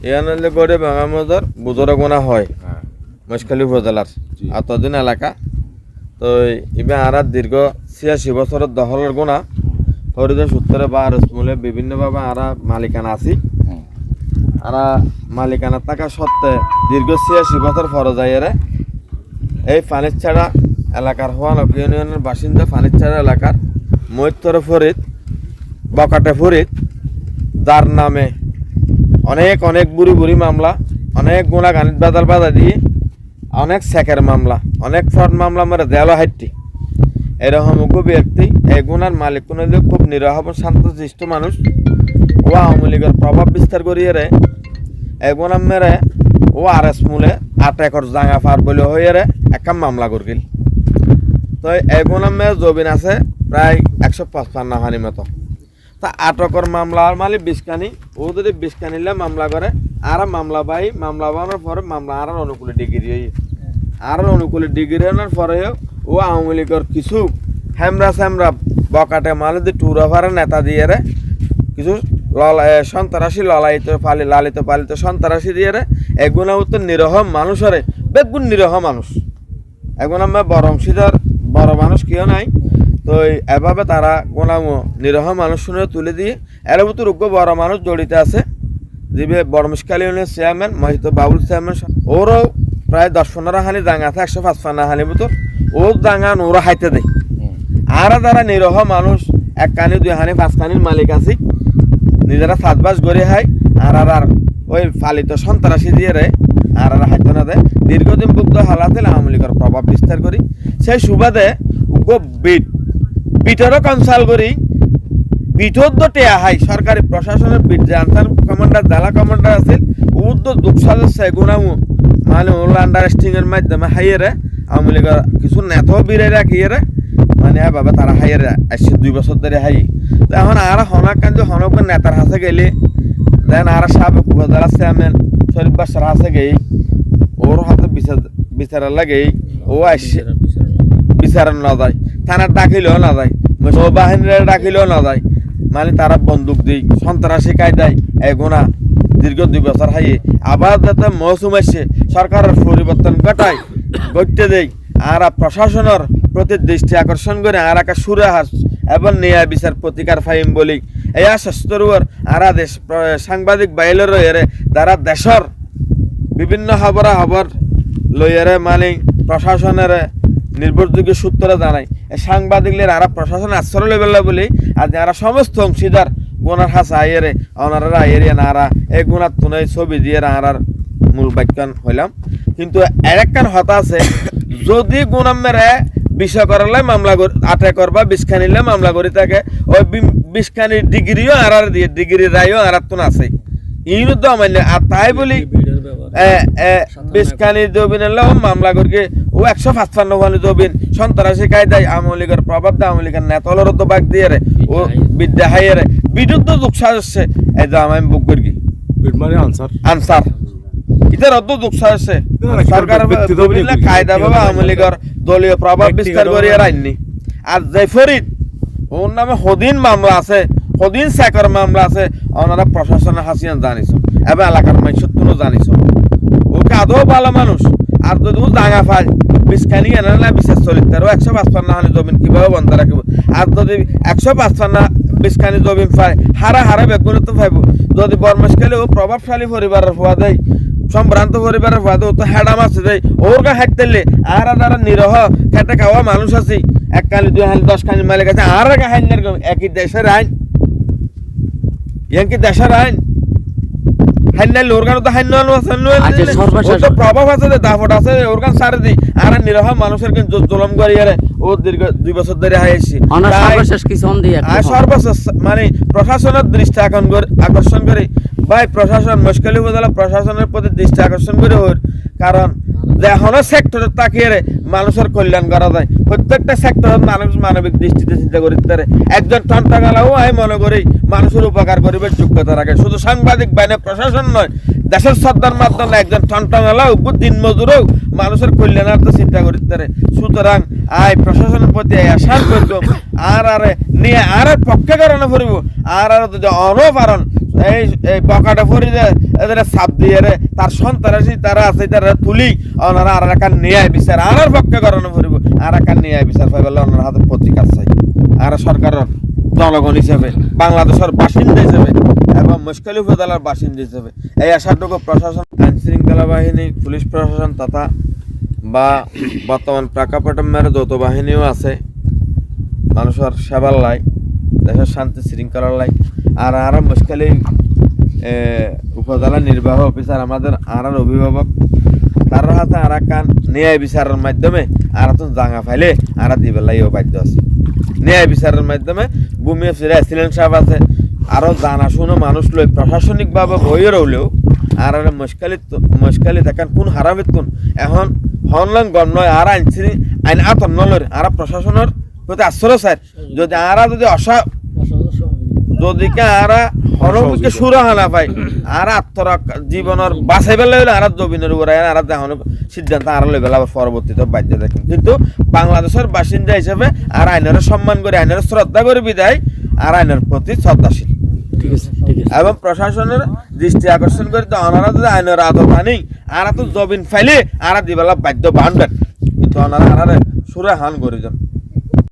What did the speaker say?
ইয়ানলে গড়ে বাঙামদর বুজরা গোনা হয়। হ্যাঁ। মহেশখালী উপজেলার। আতদিন এলাকা। তো ইবে আরা দীর্ঘ ছিয়াশি বছরের দখলের গোনা হরিদের সূত্রে বা রসমূলে বিভিন্নভাবে আরা মালিকানা আছি। আরা মালিকানা থাকা সত্ত্বে দীর্ঘ ছিয়াশি বছর ফরজাইয়েরে এই ফানিরছাড়া এলাকার হওয়ানক ইউনিয়নের বাসিন্দা ফানিরছাড়া এলাকার মৈত্তর ফরিদ বকাটে ফরিদ যার নামে অনেক অনেক বুড়ি বুড়ি মামলা, অনেক গুণা গানিত বাদাল বাধা দিয়ে অনেক সেকের মামলা, অনেক ফ্রড মামলা মেরে দেয়ালো হাইটি এরকম ব্যক্তি এই গুণার মালিক, কোনো খুব নিরহ শান্তশিষ্ট মানুষ। ও আওয়ামী লীগের প্রভাব বিস্তার করিয়ে রে। এগুণ মেরে, ও আর এস মূলে আট একর জাঙা ফার বলে হয়ে রে একটা মামলা করগিল। তো এগুণ মেয়ে জবিন আছে, প্রায় একশো পঁচপান্ন হানি মতো। তা আটকর মামলা আর মালিক বিস্কানি ও যদি বিস্কানিলে মামলা করে, আর মামলা পাই, মামলা পাওয়ার পরে মামলা আর অনুকূলে ডিগ্রি হই আর অনুকূলে ডিগ্রি আনার পরে ও আওয়ামী লীগের কিছু হ্যামরা স্যামরা বকাটে মালে টুর ওভারের নেতা দিয়ে রে, কিছু সন্ত্রাসী ললায়িত পালি লালিত পালিত সন্ত্রাসী দিয়ে রে এগুলো তো নিরহ মানুষরে, বেগুন নিরহ মানুষ। এখন আমরা বড় বড় মানুষ কেউ নাই। তো এভাবে তারা গোলাম নিরহ মানুষ শুনে তুলে দিয়ে এর ভিতর উগ্র বড় মানুষ জড়িত আছে। যিবে বড় মুশকালি ইউনিয়নের চেয়ারম্যান মহিত বাবুল চেয়ারম্যান ওরও প্রায় দশ পনেরো হানি দাঙ্গা আছে, একশো পাঁচ পান্না হানি ভিতর। ও দাঙ্গা ওরা হাইতে দেয়। আর যারা নিরহ মানুষ এক কানি, দুই হানি পাঁচ কানির মালিক আছে। নিজেরা সাতবাস গড়ে হয় আর আর ওই ফালিত সন্ত্রাসী দিয়ে রে আর আর হাইতে না দেয়। দীর্ঘদিন বুদ্ধ হালাতে আওয়ামী লীগের প্রভাব বিস্তার করি। সেই সুবাদে উগ্র বিট বিটেরও কনসাল করি। বিটত তো টেয়া হাই, সরকারি প্রশাসনের বিট যে আনসার কমান্ডার, জেলা কমান্ডার আছিল উদ্দ দুঃখ সাজছে গুণামু মানে ওর আন্ডারস্টিং এর মাধ্যমে হাইয়েরে আওয়ামী লীগের কিছু নেতাও বিরাই রাখিয়ে রে মানে এভাবে তারা হাইয়ের আসছে দুই বছর ধরে হাই। তো এখন আর হনাক কান যে হনক নেতার হাতে গেলে, দেন আর সাবেক উপজেলা চেয়ারম্যান শরীফ বাসার হাতে গেই, ওর হাতে বিচার, বিচারের লাগেই, ও আসছে বিচারণ না যায়, থানার ডাকিলেও না যায়। বাহিনীর ডাকিলেও না যায় মানে তারা বন্দুক দিই সন্ত্রাসী কায়দায় এগুনা দীর্ঘ দুই বছর হাইয়ে। আবার যাতে মৌসুম আসছে সরকারের পরিবর্তন ঘটায় ঘটতে দেই। আর প্রশাসনের প্রতি দৃষ্টি আকর্ষণ করে আর একটা সুরে হাস এবং ন্যায় বিচার প্রতিকার ফাইম বলি। এই আশ্বস্তরুয়ার আর দেশ সাংবাদিক বাইলের এরে তারা দেশর বিভিন্ন খবরা খবর লইয়ারে মানে প্রশাসনের নির্ভরযোগ্য সূত্রে এই সাংবাদিকদের আর প্রশাসন আশ্রয় লেবেল বলি আর যারা সমস্ত অংশীদার গুণার হাসা আইয়েরে অনারা আইয়েরিয়া নারা এই গুণার তুনে ছবি দিয়ে আর মূল বাক্যান হইলাম। কিন্তু আরেকখান হতা আছে যদি গুণাম মেরে বিষয় করালে মামলা আটে করবা বিষখানিলে মামলা করি থাকে ওই বিষখানির ডিগ্রিও আর দিয়ে ডিগ্রি রায়ও আর তুন আছে। ইনু তো আমার আর তাই বলি বিস্কানি জবিন মামলা করি ও একশো পাঁচপান্ন ওখানে জবিন। সন্ত্রাসী কায়দায় আওয়ামী লীগের প্রভাব দেয় আওয়ামী লীগের নেতলের তো বাগ দিয়ে রে। ও বিদ্যা হাইয়ে রে। বিদ্যুৎ দুঃখ সাজছে এই যে আমি বুক করি মানে আনসার। আনসার। ইতার অত দুঃখ সাজছে সরকার কায়দা ভাবে আওয়ামী লীগের দলীয় প্রভাব বিস্তার ব্যক্তিগত করিয়ে রাখনি আর যে ফরিদ ওর নামে সদিন মামলা আছে। সদিন স্যাকর মামলা আছে। ওনারা প্রশাসনের হাসিয়ান জানিস এবং এলাকার মানুষের তুলো জানিস ওকে ভালো মানুষ। আর যদি ডাঙা পায় বিস্কানি এনে না বিশেষ চরিত্র একশো পাঁচপান্ন হানি জমিন কীভাবে বন্ধ রাখিব আর যদি একশো পাঁচপান্ন বিস্কানি জমিন পায় হারা হারা বেগুনে তো পাইব যদি বর্মশকালে ও প্রভাবশালী পরিবারের হওয়া দেয় সম্ভ্রান্ত পরিবারের হওয়া দেয় ও তো হেডাম আছে দেয় ওর গা হাইট তেলে আর যারা নিরহ খেটে খাওয়া মানুষ আছে। এক কালি, দুই হালি দশ কালি মালিক আছে আর গা হাইন একই দেশের আইন। ইয়াঙ্কি দেশের আইন। হাইনাল ওরগান তো হাইনাল আছে আচ্ছা, সর্বশেষ- তো প্রভাব আছে দাফট আছে ওরগান সারে দি। আর নিরহ মানুষের কিন্তু জুলম করি ও দীর্ঘ দুই বছর ধরে হাইছি সর্বশেষ কি সন্ধি একটু আর সর্বশেষ মানে প্রশাসনের দৃষ্টি আকর্ষণ করে আকর্ষণ করে। ভাই প্রশাসন মুশকিল উপজেলা প্রশাসনের প্রতি দৃষ্টি আকর্ষণ করে ওর। কারণ এখনও সেক্টরে তাকিয়ে মানুষের কল্যাণ করা যায়। প্রত্যেকটা সেক্টরের মানুষ মানবিক দৃষ্টিতে চিন্তা করতে পারে। একজন টন্টা গালাও আমি মনে করি, মানুষের উপকার করিবার যোগ্যতা রাখে। শুধু সাংবাদিক বাইনে প্রশাসন নয় দেশের সর্দার মাধ্যমে একজন উপর দিন মজুরও মানুষের কল্যাণার্থ চিন্তা করিতে পারে। সুতরাং আই প্রশাসনের প্রতি আশার করব। আর আর নিয়ে আর পক্ষে কারণে ফুরিব। আর আর যদি অনপারণ এই এই বকাটা ফুরি এদের সাপ দিয়ে তার সন্ত্রাসী তারা আছে, তারা তুলি। ওনারা আর একার ন্যায় বিচার, আর পক্ষে কারণে ফুরিব। আর একার ন্যায় বিচার পাইবেলে ওনার হাতে প্রতিকার চাই। আর সরকারের জনগণ হিসেবে, বাংলাদেশের বাসিন্দা হিসেবে এবং মুশকিল উপজেলার বাসিন্দা হিসেবে। এই আশাটুকু প্রশাসন আইন শৃঙ্খলা বাহিনী, পুলিশ প্রশাসন তথা বা বর্তমান প্রাকাপটমের যৌথ বাহিনীও আছে। মানুষের সেবার লাই, দেশের শান্তি শৃঙ্খলার লাই। আর আর মুশকিল উপজেলা নির্বাহ অফিসার আমাদের আর অভিভাবক। তার হাতে আর কান, ন্যায় বিচারের মাধ্যমে আর তো জাঙা ফাইলে আর দিবেলাইও বাধ্য আছে। ন্যায় বিচারের মাধ্যমে ভূমি অফিসার অ্যাসিলেন্ট সাহেব আছে। আরও জানা শুনো মানুষ লই প্রশাসনিকভাবে বইয়ে রইলেও আর আর মুশকালি মুশকালি দেখেন কোন হারামিত কোন। এখন হনলং গণ নয় আর আইন শ্রী আইন আতন নলরে আর প্রশাসনের প্রতি আশ্রয় স্যার যদি আরা যদি অসা যদি কে আরা হরমুখে সুরাহা না পাই আর আত্মরক্ষা জীবনের বাঁচাই পেলে হলে আর জমিনের উপরে আর দেখানো সিদ্ধান্ত আর লই পেলে আবার পরবর্তীতে বাধ্য দেখেন। কিন্তু বাংলাদেশের বাসিন্দা হিসেবে আর আইনের সম্মান করে আইনের শ্রদ্ধা করে বিদায় আর আইনের প্রতি শ্রদ্ধাশীল। এবং প্রশাসনের দৃষ্টি আকর্ষণ করে তো ওনারা যদি আইনের আদর মানি আর তো জবিন ফাইলে আর দিবেলা বাধ্য বান্ধবেন কিন্তু ওনারা আর সুরে হান করে যান